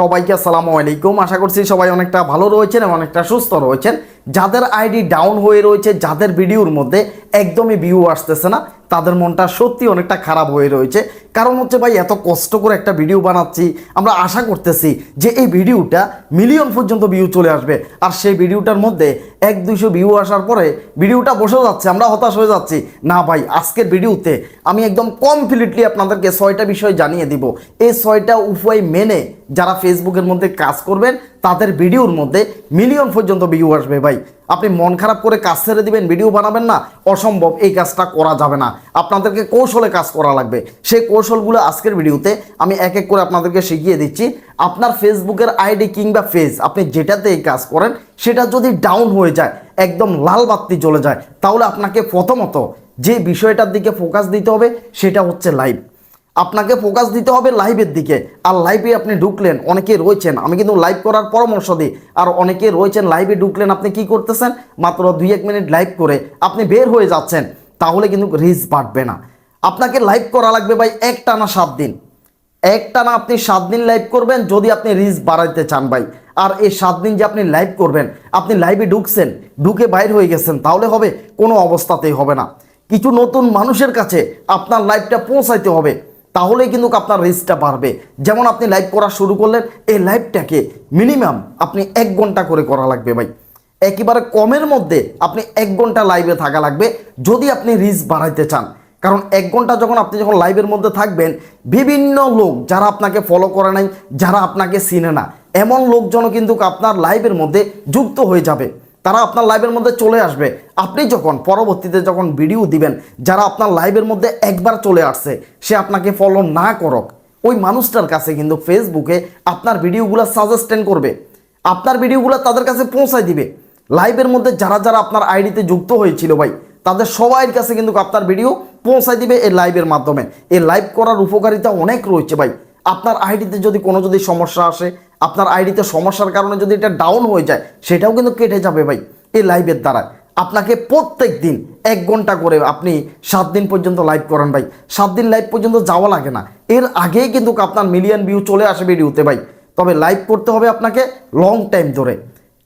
সবাইকে আসসালামু আলাইকুম। আশা করছি সবাই অনেকটা ভালো রয়েছেন এবং অনেকটা সুস্থ রয়েছেন। যাদের আইডি ডাউন হয়ে রয়েছে, যাদের ভিডিওর মধ্যে একদমই ভিউ আসতেছে না। তাদের মনটা সত্যি অনেকটা খারাপ হয়ে রয়েছে। কারণ হচ্ছে ভাই, এত কষ্ট করে একটা ভিডিও বানাচ্ছি, আমরা আশা করতেছি যে এই ভিডিওটা মিলিয়ন পর্যন্ত ভিউ চলে আসবে। আর সেই ভিডিওটার মধ্যে এক দুইশো ভিউ আসার পরে ভিডিওটা বসে যাচ্ছে, আমরা হতাশ হয়ে যাচ্ছি। না ভাই, আজকের ভিডিওতে আমি একদম কমপ্লিটলি আপনাদেরকে ছয়টা বিষয় জানিয়ে দিব। এই ছয়টা উপায় মেনে যারা ফেসবুকের মধ্যে কাজ করবেন, তাদের ভিডিওর মধ্যে মিলিয়ন পর্যন্ত ভিউ আসবে ভাই। আপনি মন খারাপ করে কাজ ছেড়ে দিবেন ভিডিও বানাবেন না, অসম্ভব, এই কাজটা করা যাবে না। আপনাদেরকে কৌশলে কাজ করা লাগবে। সেই কৌশলগুলো আজকের ভিডিওতে আমি এক এক করে আপনাদেরকে শিখিয়ে দিচ্ছি। আপনার ফেসবুকের আইডি কিংবা ফেজ আপনি যেটাতে এই কাজ করেন, সেটা যদি ডাউন হয়ে যায়, একদম লাল বাত্তি চলে যায়, তাহলে আপনাকে প্রথমত যে বিষয়টার দিকে ফোকাস দিতে হবে, সেটা হচ্ছে লাইভ আপনাকে ফোকাস দিতে হবে লাইভের দিকে। আর লাইভে আপনি ঢুকলেন, অনেকে রয়েছেন, আমি কিন্তু লাইভ করার পরামর্শ দিই। আর অনেকে রয়েছেন লাইভে ঢুকলেন, আপনি কি করতেছেন? মাত্র দুই এক মিনিট লাইভ করে আপনি বের হয়ে যাচ্ছেন, তাহলে কিন্তু রিচ বাড়বে না। আপনাকে লাইভ করা লাগবে ভাই একটা না সাত দিন। একটা না আপনি সাত দিন লাইভ করবেন, যদি আপনি রিচ বাড়াইতে চান ভাই। আর এই সাত দিন যে আপনি লাইভ করবেন, আপনি লাইভে ঢুকছেন, ঢুকে বাইর হয়ে গেছেন, তাহলে হবে, কোনো অবস্থাতেই হবে না। কিছু নতুন মানুষের কাছে আপনার লাইভটা পৌঁছাইতে হবে। তাহলেই কিন্তু আপনার রিস্কটা বাড়বে। যেমন আপনি লাইভ করা শুরু করলেন, এই লাইভটাকে মিনিমাম আপনি এক ঘণ্টা করে করা লাগবে ভাই। একেবারে কমের মধ্যে আপনি এক ঘণ্টা লাইভে থাকা লাগবে, যদি আপনি রিস্ক বাড়াইতে চান। কারণ এক ঘণ্টা যখন আপনি যখন লাইভের মধ্যে থাকবেন, বিভিন্ন লোক যারা আপনাকে ফলো করে নাই, যারা আপনাকে চিনে না, এমন লোকজনও কিন্তু আপনার লাইভের মধ্যে যুক্ত হয়ে যাবে। তারা আপনার লাইভের মধ্যে চলে আসবে। আপনি যখন পরবর্তীতে যখন ভিডিও দিবেন, যারা আপনার লাইভের মধ্যে একবার চলে আসছে, সে আপনাকে ফলো না করক। ওই মানুষটার কাছে কিন্তু ফেসবুকে আপনার ভিডিওগুলো সাজেস্টেন্ট করবে। আপনার ভিডিওগুলো তাদের কাছে পৌঁছায় দিবে। লাইভের মধ্যে যারা যারা আপনার আইডিতে যুক্ত হয়েছিল ভাই, তাদের সবাইয়ের কাছে কিন্তু আপনার ভিডিও পৌঁছায় দিবে এই লাইভের মাধ্যমে। এই লাইভ করার উপকারিতা অনেক রয়েছে ভাই। আপনার আইডিতে যদি কোনো যদি সমস্যা আসে আপনার আইডিতে সমস্যার কারণে যদি এটা ডাউন হয়ে যায়, সেটাও কিন্তু কেটে যাবে ভাই, এই লাইভের দ্বারা। আপনাকে প্রত্যেক দিন এক ঘণ্টা করে আপনি সাত দিন পর্যন্ত লাইভ করেন ভাই। সাত দিন লাইভ পর্যন্ত যাওয়া লাগে না। এর আগেই কিন্তু আপনার মিলিয়ন ভিউ চলে আসে ভিডিওতে ভাই। তবে লাইভ করতে হবে আপনাকে লং টাইম ধরে।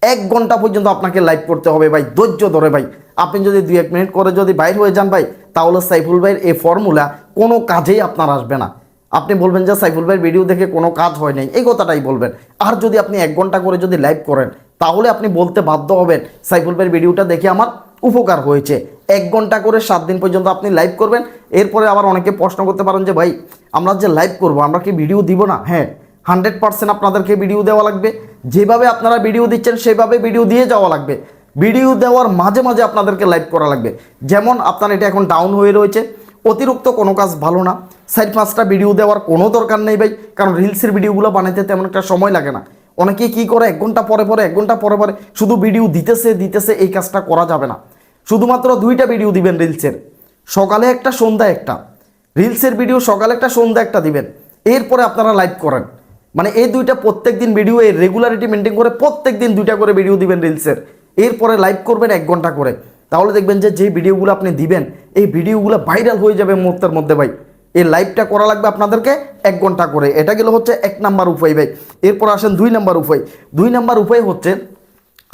এক ঘণ্টা পর্যন্ত আপনাকে লাইভ করতে হবে ভাই, ধৈর্য ধরে ভাই। আপনি যদি দুই এক মিনিট করে যদি বাইর হয়ে যান ভাই, তাহলে সাইফুল ভাইয়ের এই ফর্মুলা কোনো কাজেই আপনার আসবে না। আপনি বলবেন যে সাইফুল ভাইয়ের ভিডিও দেখে কোনো কাজ হয় নাই। এই কথাটাই বলবেন। আর যদি আপনি এক ঘণ্টা করে যদি লাইভ করেন, তাহলে আপনি বলতে বাধ্য হবেন, সাইফুল ভাইয়ের ভিডিওটা দেখে আমার উপকার হয়েছে। এক ঘণ্টা করে সাত দিন পর্যন্ত আপনি লাইভ করবেন। এরপরে আবার অনেকে প্রশ্ন করতে পারেন যে, ভাই, আমরা যে লাইভ করব, আমরা কি ভিডিও দিব না? হ্যাঁ হান্ড্রেড পার্সেন্ট আপনাদেরকে ভিডিও দেওয়া লাগবে। যেভাবে আপনারা ভিডিও দিচ্ছেন, সেভাবে ভিডিও দিয়ে যাওয়া লাগবে। ভিডিও দেওয়ার মাঝে মাঝে আপনাদেরকে লাইভ করা লাগবে। যেমন আপনার এটা এখন ডাউন হয়ে রয়েছে। অতিরিক্ত কোনো কাজ ভালো না। চার পাঁচটা ভিডিও দেওয়ার কোনো দরকার নেই ভাই। কারণ রিলসের ভিডিওগুলো বানাইতে তেমন একটা সময় লাগে না। অনেকে কি করে? এক ঘণ্টা পরে পরে, এক ঘণ্টা পরে পরে শুধু ভিডিও দিতেছে দিতেছে, এই কাজটা করা যাবে না। শুধুমাত্র দুইটা ভিডিও দিবেন রিলসের সকালে একটা সন্ধ্যায় একটা। রিলসের ভিডিও সকালে একটা, সন্ধ্যা একটা দিবেন। এরপরে আপনারা লাইভ করেন। মানে এই দুইটা প্রত্যেক দিন ভিডিও এই রেগুলারিটি মেনটেন করে প্রত্যেক দিন দুইটা করে ভিডিও দিবেন রিলসের এরপরে লাইভ করবেন এক ঘণ্টা করে। তাহলে দেখবেন যে যে ভিডিওগুলো আপনি দিবেন, এই ভিডিওগুলো ভাইরাল হয়ে যাবে মুহূর্তের মধ্যে ভাই। এই লাইভটা করা লাগবে আপনাদেরকে এক ঘণ্টা করে। এটা গেলে হচ্ছে এক নাম্বার উপায় ভাই। এরপর আসেন দুই নাম্বার উপায়। দুই নাম্বার উপায় হচ্ছে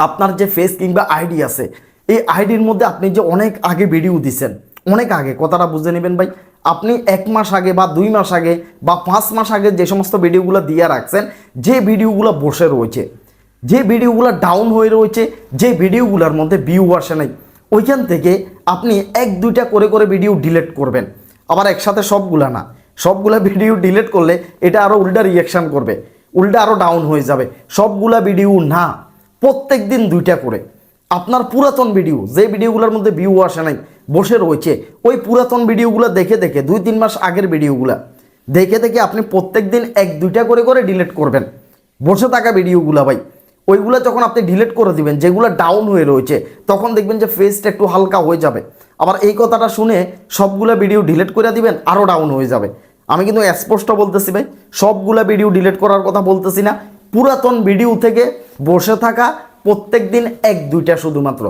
আপনার যে ফেস কিংবা আইডি আছে, এই আইডির মধ্যে আপনি যে অনেক আগে ভিডিও দিছেন, অনেক আগে, কথাটা বুঝে নেবেন ভাই। আপনি এক মাস আগে বা দুই মাস আগে বা পাঁচ মাস আগে যে সমস্ত ভিডিওগুলো দিয়ে রাখছেন, যে ভিডিওগুলো বসে রয়েছে, যে ভিডিওগুলো ডাউন হয়ে রয়েছে, যে ভিডিওগুলোর মধ্যে ভিউ আসে নাই, ওইখান থেকে আপনি এক দুইটা করে করে ভিডিও ডিলিট করবেন। আবার একসাথে সবগুলা না। সবগুলা ভিডিও ডিলিট করলে এটা আরও উল্টা রিয়াকশান করবে। উল্টা আরও ডাউন হয়ে যাবে। সবগুলা ভিডিও না প্রত্যেক দিন দুইটা করে। আপনার পুরাতন ভিডিও যে ভিডিওগুলোর মধ্যে ভিউ আসে নাই, বসে রয়েছে, ওই পুরাতন ভিডিওগুলো দেখে দেখে, দুই তিন মাস আগের ভিডিওগুলো দেখে দেখে আপনি প্রত্যেক দিন এক, দুইটা করে করে ডিলিট করবেন। বসে থাকা ভিডিওগুলো ভাই, ওইগুলো যখন আপনি ডিলিট করে দিবেন, যেগুলো ডাউন হয়ে রয়েছে, তখন দেখবেন যে ফেসটা একটু হালকা হয়ে যাবে। আবার এই কথাটা শুনে সবগুলো ভিডিও ডিলিট করে দিবেন আরও ডাউন হয়ে যাবে। আমি কিন্তু স্পষ্ট বলতেছি ভাই, সবগুলো ভিডিও ডিলিট করার কথা বলতেছি না। পুরাতন ভিডিও থেকে বসে থাকা প্রত্যেক দিন এক, দুইটা শুধুমাত্র।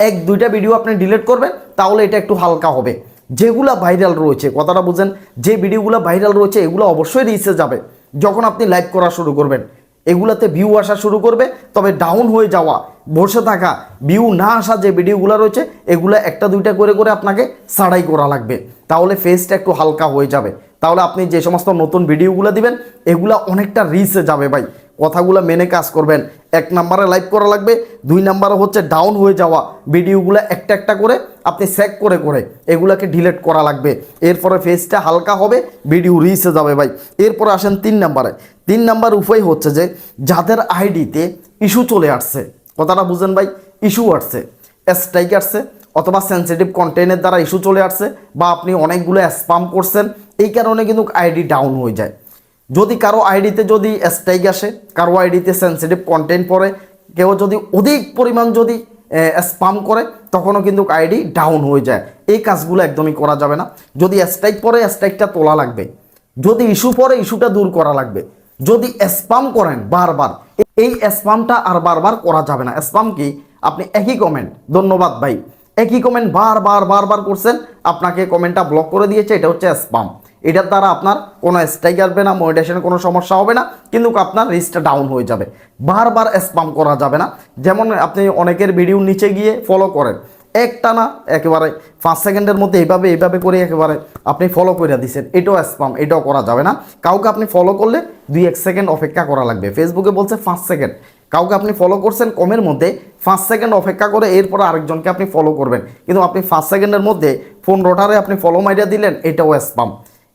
এক, দুইটা ভিডিও আপনি ডিলিট করবেন, তাহলে এটা একটু হালকা হবে। যেগুলা ভাইরাল রয়েছে, কথাটা বুঝেন, যে ভিডিওগুলো ভাইরাল রয়েছে, এগুলো অবশ্যই রিচে যাবে। যখন আপনি লাইভ করা শুরু করবেন, এগুলাতে ভিউ আসা শুরু করবে, তবে ডাউন হয়ে যাওয়া বসে থাকা ভিউ না আসা যে ভিডিওগুলো রয়েছে, এগুলো একটা দুইটা করে করে আপনাকে সাড়াই করা লাগবে। তাহলে ফেসটা একটু হালকা হয়ে যাবে। তাহলে আপনি যে সমস্ত নতুন ভিডিওগুলো দিবেন, এগুলা অনেকটা রিচে যাবে ভাই। কথাগুলো মেনে কাজ করবেন। এক নাম্বারে লাইভ করা লাগবে, দুই নাম্বারে হচ্ছে ডাউন হয়ে যাওয়া। ভিডিওগুলো একটা একটা করে আপনি সেক করে করে এগুলাকে ডিলেট করা লাগবে। এরপরে ফেসটা হালকা হবে ভিডিও রিচে যাবে ভাই। এরপরে আসেন তিন নাম্বারে। তিন নাম্বার উপায় হচ্ছে যে, যাদের আইডিতে ইস্যু চলে আসছে কথাটা বুঝেন ভাই ইস্যু আসছে স্ট্রাইক আসছে, অথবা সেন্সিটিভ কন্টেন্টের দ্বারা ইস্যু চলে আসছে, বা আপনি অনেকগুলো স্পাম করছেন, এই কারণে কিন্তু আইডি ডাউন হয়ে যায়। যদি কারও আইডিতে যদি স্ট্রাইক আসে, কারও আইডিতে সেন্সিটিভ কন্টেন্ট পড়ে, কেউ যদি অধিক পরিমাণ যদি স্পাম করে, তখনও কিন্তু আইডি ডাউন হয়ে যায়। এই কাজগুলো একদমই করা যাবে না। যদি স্ট্রাইক পরে স্ট্রাইকটা তোলা লাগবে। যদি ইস্যু পরে ইস্যুটা দূর করা লাগবে। যদি স্পাম করেন বারবার, এই স্পামটা আর বারবার করা যাবে না। স্পাম কি? আপনি একই কমেন্ট ধন্যবাদ ভাই। একই কমেন্ট বারবার বারবার করছেন, আপনাকে কমেন্টটা ব্লক করে দিয়েছে, এটা হচ্ছে স্পাম এটার দ্বারা আপনার কোনো স্ট্রাইক আসবে না মনিটেশনের কোনো সমস্যা হবে না, কিন্তু আপনার রিস্কটা ডাউন হয়ে যাবে। বারবার স্পাম করা যাবে না। যেমন আপনি অনেকের ভিডিও নিচে গিয়ে ফলো করেন। একটা না একেবারে পাঁচ সেকেন্ডের মধ্যে এইভাবে এইভাবে করে একেবারে আপনি ফলো করে দিচ্ছেন এটাও স্পাম এটাও করা যাবে না। কাউকে আপনি ফলো করলে দুই এক সেকেন্ড অপেক্ষা করা লাগবে। ফেসবুকে বলছে পাঁচ সেকেন্ড। কাউকে আপনি ফলো করছেন কমের মধ্যে, পাঁচ সেকেন্ড অপেক্ষা করে এরপর আরেকজনকে আপনি ফলো করবেন। কিন্তু আপনি পাঁচ সেকেন্ডের মধ্যে ফোন রোটারে আপনি ফলো মাইরা দিলেন, এটাও স্পাম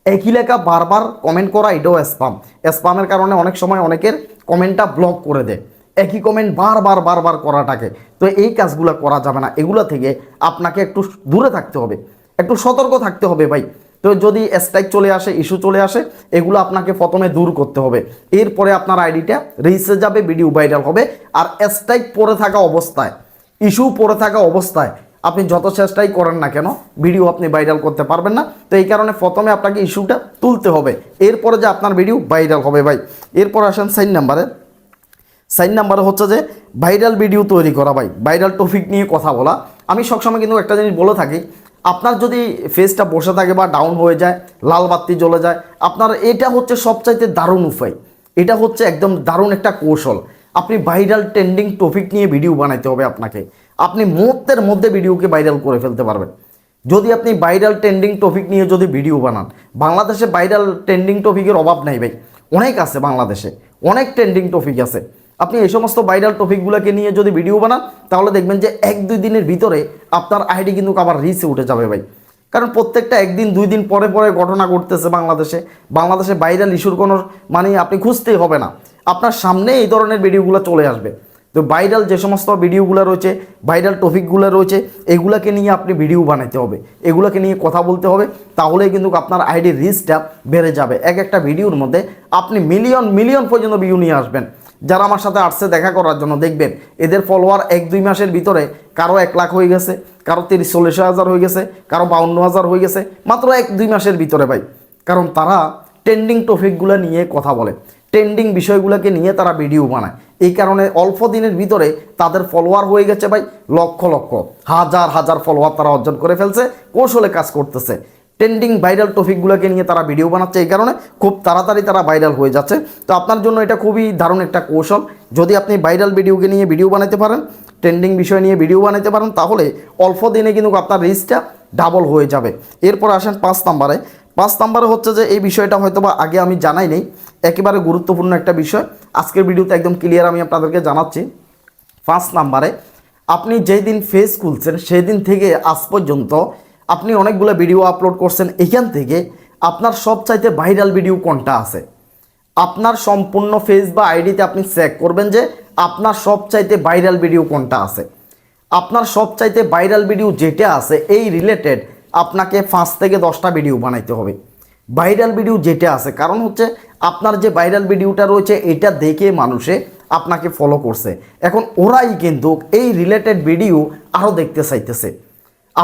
একই লেখা বারবার কমেন্ট করা, এটাও স্পাম স্পামের কারণে অনেক সময় অনেকের কমেন্টটা ব্লক করে দেয়। একই কমেন্ট বারবার বারবার করাটাকে। তো এই কাজগুলো করা যাবে না। এগুলো থেকে আপনাকে একটু দূরে থাকতে হবে। একটু সতর্ক থাকতে হবে ভাই। তো যদি স্ট্রাইক চলে আসে ইস্যু চলে আসে, এগুলো আপনাকে প্রথমে দূর করতে হবে। এরপরে আপনার আইডিটা রিসে যাবে ভিডিও ভাইরাল হবে। আর স্ট্রাইক পরে থাকা অবস্থায় ইস্যু পরে থাকা অবস্থায় আপনি যত চেষ্টাই করেন না কেন ভিডিও আপনি ভাইরাল করতে পারবেন না। তো এই কারণে প্রথমে আপনাকে ইস্যুটা তুলতে হবে। এরপরে যে আপনার ভিডিও ভাইরাল হবে ভাই। এরপর আসেন সাইন নাম্বারে সাইন নাম্বার হচ্ছে যে, ভাইরাল ভিডিও তৈরি করা ভাই, ভাইরাল টপিক নিয়ে কথা বলা। আমি সবসময় কিন্তু একটা জিনিস বলে থাকি, আপনার যদি ফেসটা বসে থাকে বা ডাউন হয়ে যায়, লাল বাতি জ্বলে যায়, আপনার এটা হচ্ছে সবচাইতে দারুণ উপায়। এটা হচ্ছে একদম দারুণ একটা কৌশল। আপনি ভাইরাল ট্রেন্ডিং টপিক নিয়ে ভিডিও বানাইতে হবে আপনাকে। আপনি মুহূর্তের মধ্যে ভিডিওকে ভাইরাল করে ফেলতে পারবেন। যদি আপনি ভাইরাল ট্রেন্ডিং টপিক নিয়ে যদি ভিডিও বানান, বাংলাদেশে ভাইরাল ট্রেন্ডিং টপিকের অভাব নাই ভাই। অনেক আছে বাংলাদেশে, অনেক ট্রেন্ডিং টপিক আছে। আপনি এই সমস্ত ভাইরাল টপিকগুলোকে নিয়ে যদি ভিডিও বানান, তাহলে দেখবেন যে এক দুই দিনের ভিতরে আপনার আইডি কিন্তু আবার রিচে উঠে যাবে ভাই। কারণ প্রত্যেকটা একদিন, দুই দিন পরে পরে ঘটনা ঘটতেছে বাংলাদেশে। বাংলাদেশে ভাইরাল ইস্যুর কোনো মানে আপনি খুঁজতেই হবে না। আপনার সামনে এই ধরনের ভিডিওগুলো চলে আসবে। তো ভাইরাল যে সমস্ত ভিডিওগুলো রয়েছে ভাইরাল টপিকগুলো রয়েছে, এগুলাকে নিয়ে আপনি ভিডিও বানাতে হবে। এগুলোকে নিয়ে কথা বলতে হবে, তাহলে কিন্তু আপনার আইডির রিচটা বেড়ে যাবে। এক একটা ভিডিওর মধ্যে আপনি মিলিয়ন মিলিয়ন পর্যন্ত ভিউ নিয়ে আসবেন। যারা আমার সাথে আসছে দেখা করার জন্য, দেখবেন এদের ফলোয়ার এক দুই মাসের ভিতরে কারও এক লাখ হয়ে গেছে, কারও তিরিশ, চল্লিশ হাজার হয়ে গেছে, কারও বাউন্ন হাজার হয়ে গেছে, মাত্র এক দুই মাসের ভিতরে ভাই। কারণ তারা ট্রেন্ডিং টপিকগুলো নিয়ে কথা বলে ট্রেন্ডিং বিষয়গুলোকে নিয়ে তারা ভিডিও বানায়। এই কারণে অল্প দিনের ভিতরে তাদের ফলোয়ার হয়ে গেছে ভাই লক্ষ লক্ষ, হাজার হাজার ফলোয়ার তারা অর্জন করে ফেলছে, কৌশলে কাজ করতেছে। ট্রেন্ডিং ভাইরাল টপিকগুলোকে নিয়ে তারা ভিডিও বানাচ্ছে, এই কারণে খুব তাড়াতাড়ি তারা ভাইরাল হয়ে যাচ্ছে। তো আপনার জন্য এটা খুবই দারুণ একটা কৌশল। যদি আপনি ভাইরাল ভিডিওকে নিয়ে ভিডিও বানাতে পারেন ট্রেন্ডিং বিষয় নিয়ে ভিডিও বানাতে পারেন, তাহলে অল্প দিনে কিন্তু আপনার রিচটা ডাবল হয়ে যাবে। এরপর আসেন পাঁচ নাম্বারে। পাঁচ নাম্বারে হচ্ছে যে এই বিষয়টা হয়তো বা আগে আমি জানাই নেই। একেবারে গুরুত্বপূর্ণ একটা বিষয়। আজকের ভিডিওতে একদম ক্লিয়ার আমি আপনাদেরকে জানাচ্ছি। পাঁচ নাম্বারে, আপনি যেই দিন ফেস খুলছেন সেই দিন থেকে আজ পর্যন্ত আপনি অনেকগুলো ভিডিও আপলোড করছেন, এখান থেকে আপনার সবচাইতে ভাইরাল ভিডিও কোনটা আছে? আপনার সম্পূর্ণ ফেস বা আইডিতে আপনি চেক করবেন যে আপনার সবচাইতে ভাইরাল ভিডিও কোনটা আছে। আপনার সবচাইতে ভাইরাল ভিডিও যেটা আছে, এই রিলেটেড আপনাকে পাঁচ থেকে দশটা ভিডিও বানাইতে হবে। ভাইরাল ভিডিও যেটা আছে, কারণ হচ্ছে আপনার যে ভাইরাল ভিডিওটা রয়েছে, এটা দেখে মানুষে আপনাকে ফলো করছে। এখন ওরাই কিন্তু এই রিলেটেড ভিডিও আরও দেখতে চাইতেছে।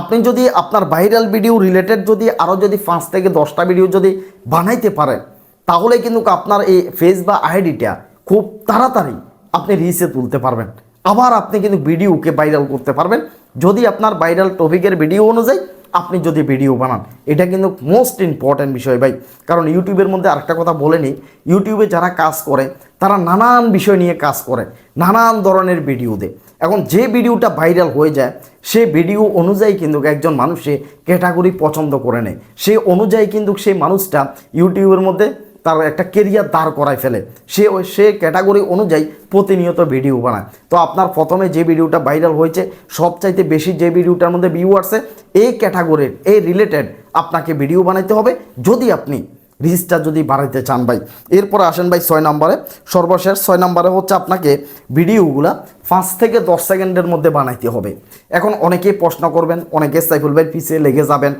আপনি যদি আপনার ভাইরাল ভিডিও রিলেটেড যদি আরও যদি পাঁচ থেকে দশটা ভিডিও যদি বানাইতে পারেন, তাহলে কিন্তু আপনার এই ফেস বা আইডিটা খুব তাড়াতাড়ি আপনি রিসে তুলতে পারবেন। আবার আপনি কিন্তু ভিডিওকে ভাইরাল করতে পারবেন। যদি আপনার ভাইরাল টপিকের ভিডিও অনুযায়ী আপনি যদি ভিডিও বানান, এটা কিন্তু মোস্ট ইম্পর্ট্যান্ট বিষয় ভাই। কারণ ইউটিউবের মধ্যে আরেকটা কথা বলে নিই, ইউটিউবে যারা কাজ করে, তারা নানান বিষয় নিয়ে কাজ করে, নানান ধরনের ভিডিও দেয়। এখন যে ভিডিওটা ভাইরাল হয়ে যায়, সে ভিডিও অনুযায়ী কিন্তু একজন মানুষে ক্যাটাগরি পছন্দ করে নেয়। সে অনুযায়ী কিন্তু সেই মানুষটা ইউটিউবের মধ্যে তার একটা কেরিয়ার দাঁড় করায় ফেলে। সে ওই, সে ক্যাটাগরি অনুযায়ী প্রতিনিয়ত ভিডিও বানায়। তো আপনার প্রথমে যে ভিডিওটা ভাইরাল হয়েছে, সবচাইতে বেশি যে ভিডিওটার মধ্যে ভিউ আসছে এই ক্যাটাগরির এই রিলেটেড আপনাকে ভিডিও বানাইতে হবে। যদি আপনি রিচটা যদি বাড়াইতে চান ভাই। এরপরে আসেন ভাই ছয় নম্বরে। সর্বশেষ ছয় নম্বরে হচ্ছে আপনাকে ভিডিওগুলা পাঁচ থেকে দশ সেকেন্ডের মধ্যে বানাইতে হবে। এখন অনেকেই প্রশ্ন করবেন, অনেকে সাইফুল ভাই পিছিয়ে লেগে যাবেন।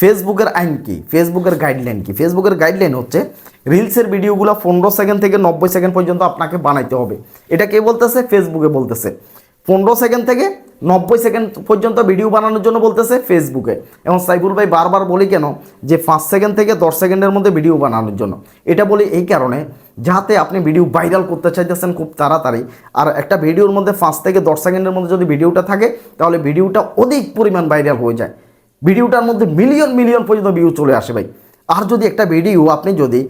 ফেসবুকের আইন কি? ফেসবুকের গাইডলাইন কি? ফেসবুকের গাইডলাইন হচ্ছে রিলসের ভিডিওগুলো পনেরো সেকেন্ড থেকে নব্বই সেকেন্ড পর্যন্ত আপনাকে বানাইতে হবে। এটা কে বলতেছে? ফেসবুকে বলতেছে। পনেরো সেকেন্ড থেকে নব্বই সেকেন্ড পর্যন্ত ভিডিও বানানোর জন্য বলতেছে ফেসবুকে। এবং সাইফুল ভাই বারবার বলি কেন? যে পাঁচ সেকেন্ড থেকে দশ সেকেন্ডের মধ্যে ভিডিও বানানোর জন্য। এটা বলি এই কারণে যাতে আপনি ভিডিও ভাইরাল করতে চাইতেছেন খুব তাড়াতাড়ি। আর একটা ভিডিওর মধ্যে পাঁচ থেকে দশ সেকেন্ডের মধ্যে যদি ভিডিওটা থাকে, তাহলে ভিডিওটা অধিক পরিমাণ ভাইরাল হয়ে যায়। ভিডিওটার মধ্যে মিলিয়ন মিলিয়ন পর্যন্ত ভিউ চলে আসে ভাই। আর যদি একটা ভিডিও আপনি যদি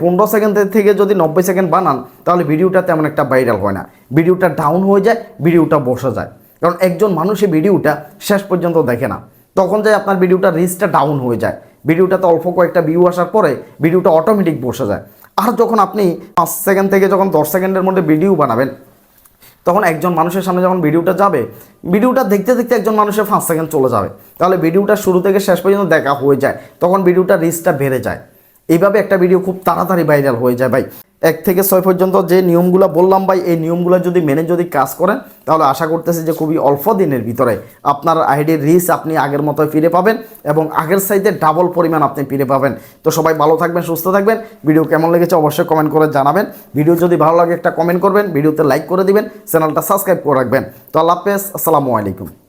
পনেরো সেকেন্ড থেকে যদি নব্বই সেকেন্ড বানান, তাহলে ভিডিওটা তেমন একটা ভাইরাল হয় না। ভিডিওটা ডাউন হয়ে যায়, ভিডিওটা বসে যায়। কারণ একজন মানুষ এই ভিডিওটা শেষ পর্যন্ত দেখে না। তখন যায় আপনার ভিডিওটা রিচটা ডাউন হয়ে যায়, ভিডিওটাতে অল্প কয়েকটা ভিউ আসার পরে ভিডিওটা অটোমেটিক বসে যায়। আর যখন আপনি পাঁচ সেকেন্ড থেকে যখন দশ সেকেন্ডের মধ্যে ভিডিও বানাবেন, তখন একজন মানুষের সামনে যখন ভিডিওটা যাবে, ভিডিওটা দেখতে দেখতে একজন মানুষের পাঁচ সেকেন্ড চলে যাবে। তাহলে ভিডিওটা শুরু থেকে শেষ পর্যন্ত দেখা হয়ে যায়, তখন ভিডিওটা রিচটা বেড়ে যায়। এইভাবে একটা ভিডিও খুব তাড়াতাড়ি ভাইরাল হয়ে যায় ভাই। এক থেকে ছয় পর্যন্ত যে নিয়মগুলো বললাম ভাই, এই নিয়মগুলো যদি মেনে যদি কাজ করেন, তাহলে আশা করতেছি যে খুবই অল্প দিনের ভিতরে আপনার আইডির রিচ আপনি আগের মতোই ফিরে পাবেন এবং আগের সাইডে ডাবল পরিমাণ আপনি ফিরে পাবেন। তো সবাই ভালো থাকবেন, সুস্থ থাকবেন। ভিডিও কেমন লেগেছে অবশ্যই কমেন্ট করে জানাবেন। ভিডিও যদি ভালো লাগে একটা কমেন্ট করবেন, ভিডিওতে লাইক করে দিবেন চ্যানেলটা সাবস্ক্রাইব করে রাখবেন। তো আল্লাহ হাফেজ, আসসালামু আলাইকুম।